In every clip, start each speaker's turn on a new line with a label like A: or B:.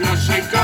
A: nasze konie.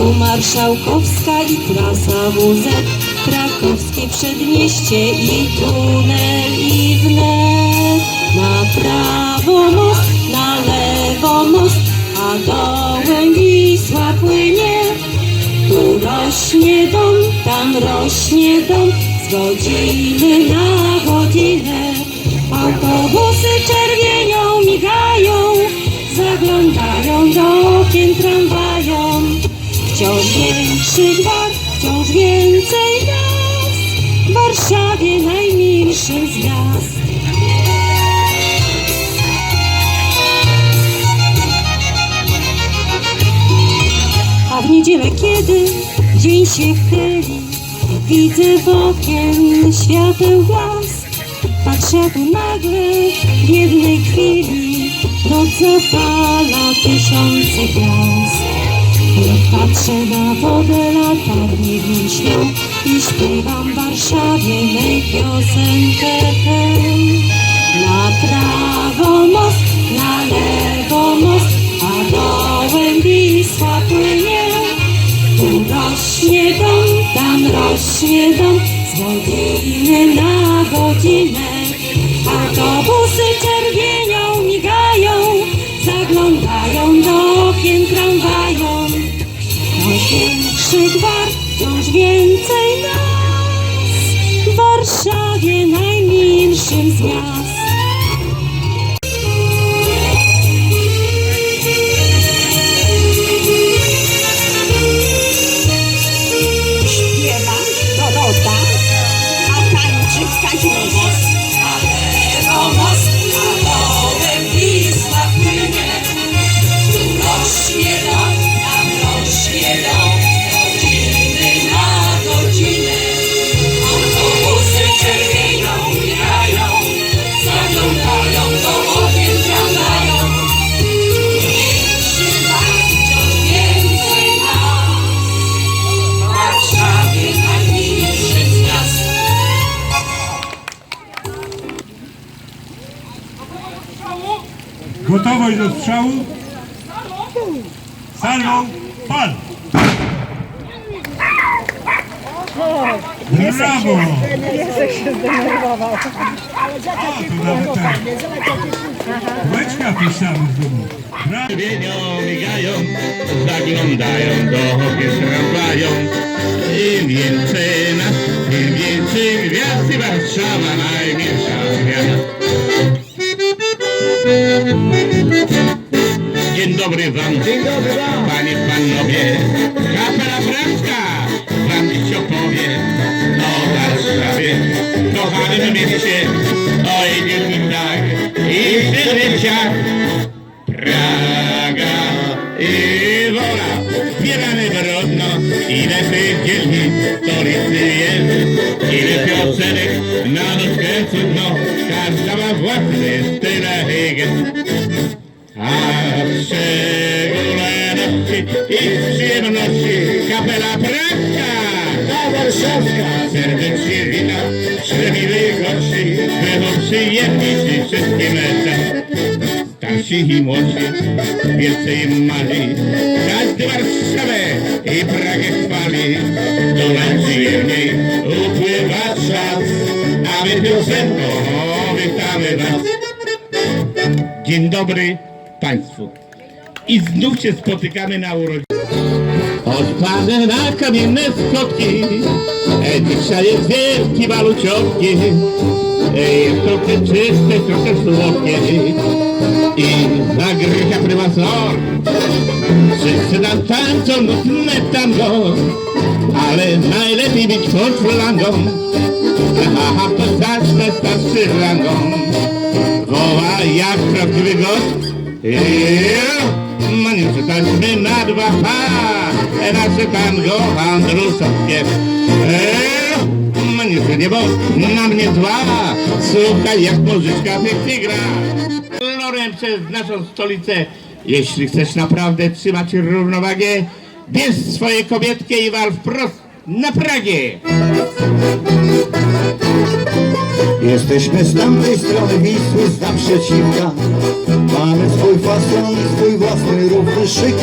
A: Tu marszałkowska i trasa wózek, krakowskie przedmieście i tunel i wnet. Na prawo most, na lewo most, a dołem Wisła płynie. Tu rośnie dom, tam rośnie dom, z godziny na godzinę. Autobusy czerwienią migają, zaglądają do okien tramwają. Wciąż większy gwar, wciąż więcej nas, w Warszawie najmilszym z miast. A w niedzielę, kiedy dzień się chyli, widzę w okien świateł blask. Patrzę tu nagle w jednej chwili, noc zapala tysiące gwiazd. Patrzę na wodę, latarnie w śnią i śpiewam w Warszawie mej piosenkę tę. Na prawo most, na lewo most, a dołem Wisła płynie. Tu rośnie dom, tam rośnie dom, z godziny na godzinę. Autobusy czerwienią większy gwar, wciąż więcej nas, w Warszawie najmilszym z miast.
B: Gotowość do strzału? Salwą, pan! Brawo! O, tu nawet ten. Kółeczka pisamy z domu.
C: Migają, zaglądają do okien tramwają. Im więcej nas, im więcej gwiazd i Warszawa najmilsza z miast. Dzień dobry wam, Dzień dobry wam. panie, panowie. Kapela Braszka wam dziś opowie o Warszawie, kochanym mieście, o jej dzielnicach i przedmieściach. Praga i wola, zbieramy brodno, ile tych dzielnic, stolicy jest, ile piosenek, na noc kręcą dno, każda A w szczególności i przyjemności kapela praska, ta warszawska, serdecznie wita szczęśliwych gości, będą przyjemni ci wszystkim razem. Starsi i młodsi, im marzy, każdy Warszawę i Pragę chwali. To najprzyjemniej upływa czas, a my piosenką witamy was. Dzień dobry Państwu. I znów się spotykamy na urodzinach. Odpadę na kamienne schodki, dzisiaj jest wielki waluciowki. E, Jest trochę czyste, trochę słodkie i zagryzia prymasor. Wszyscy tam tańczą nudne tango, ale najlepiej być pod flandą. Aha, to zacznę starszy rangą. Jak prawdziwy gość. Maniusze taśmy na dwa e, nasze tango andrusowskie. Maniusze niebo na mnie zła, słuchaj jak muzyczka pięknie gra. Lorem przez naszą stolicę, jeśli chcesz naprawdę trzymać równowagę, bierz swoje kobietkę i wal wprost na Pragę.
D: Jesteśmy z tamtej strony Wisły, z naprzeciwka Mamy swój fason, swój własny równy szyk.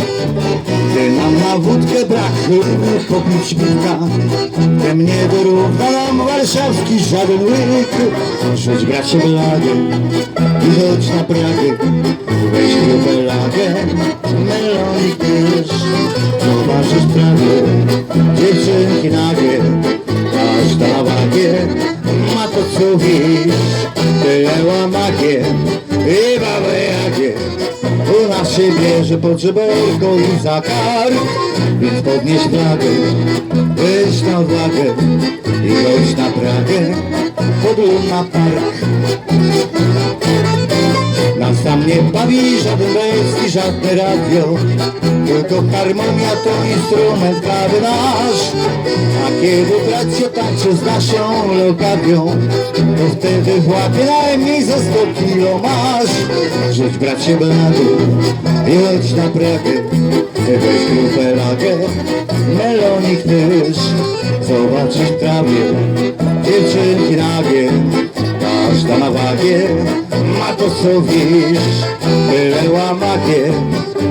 D: Gdy nam na wódkę brak, lubimy popić piwka Tym nie dorówna nam warszawski żaden łyk. Rzuć bracie blagę i chodź na Pragę. Weź grubę lagę, melonik też Zobaczysz prawie, dziewczynki nagie. Każda na wiesz Tyle łamagie i jakie U nas się bierze pod i za kar Więc podnieś flagę, weź na odwagę I chodź na Pragę pod Luna Park nas tam nie bawi żaden bez i żadne radio. Tylko harmonia to instrument prawy nasz. A kiedy bracio tańczy z naszą lokadią To wtedy łapie najmniej za 100 kilo masz. Rzuć bracie blady chodź na Pragę Weź grupę lagę, melonik też. Zobaczysz prawie dziewczynki nagie Każda ma wagę, ma to co wiesz. Byle łamakie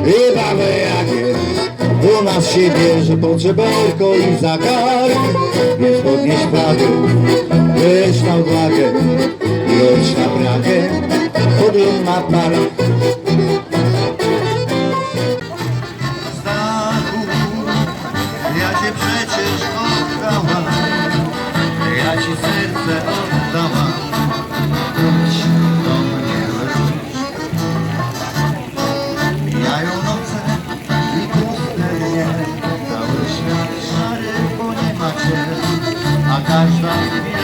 D: i babę jakie. U nas się bierze pod żeberko i za kark Więc podnieś flagę, weź na I chodź na Pragę, pod Luna Park
A: a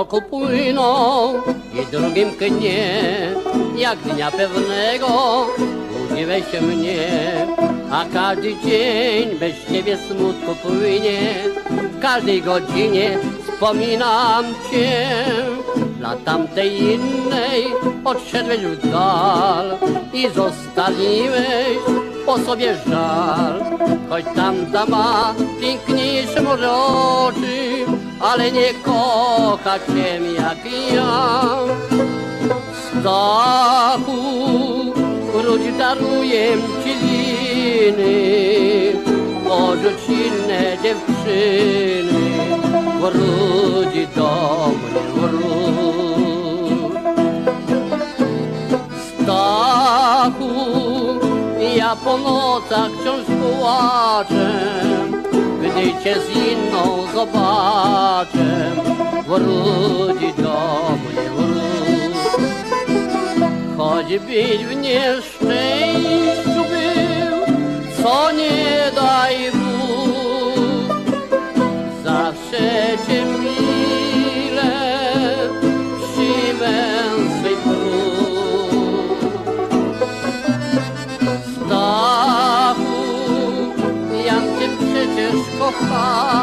E: roku płyną i drugim dnie, jak dnia pewnego budziłeś mnie, a każdy dzień bez ciebie smutku płynie, w każdej godzinie wspominam cię. Dla tamtej innej odszedłeś w dal i zostawiłeś po sobie żal. Choć tamta ma piękniejsze może oczy, ale nie kocha cię jak ja. Stachu, wróć daruję ci winy, porzuć inne dziewczyny, wróć do mnie, wróć. Stachu, ja po nocach wciąż płaczę, gdy cię z inną zobaczę. Wróć do mnie, wróć. Choćbyś w nieszczęściu był, co nie daj Bóg, zawsze cię mile przyjmę Stachu,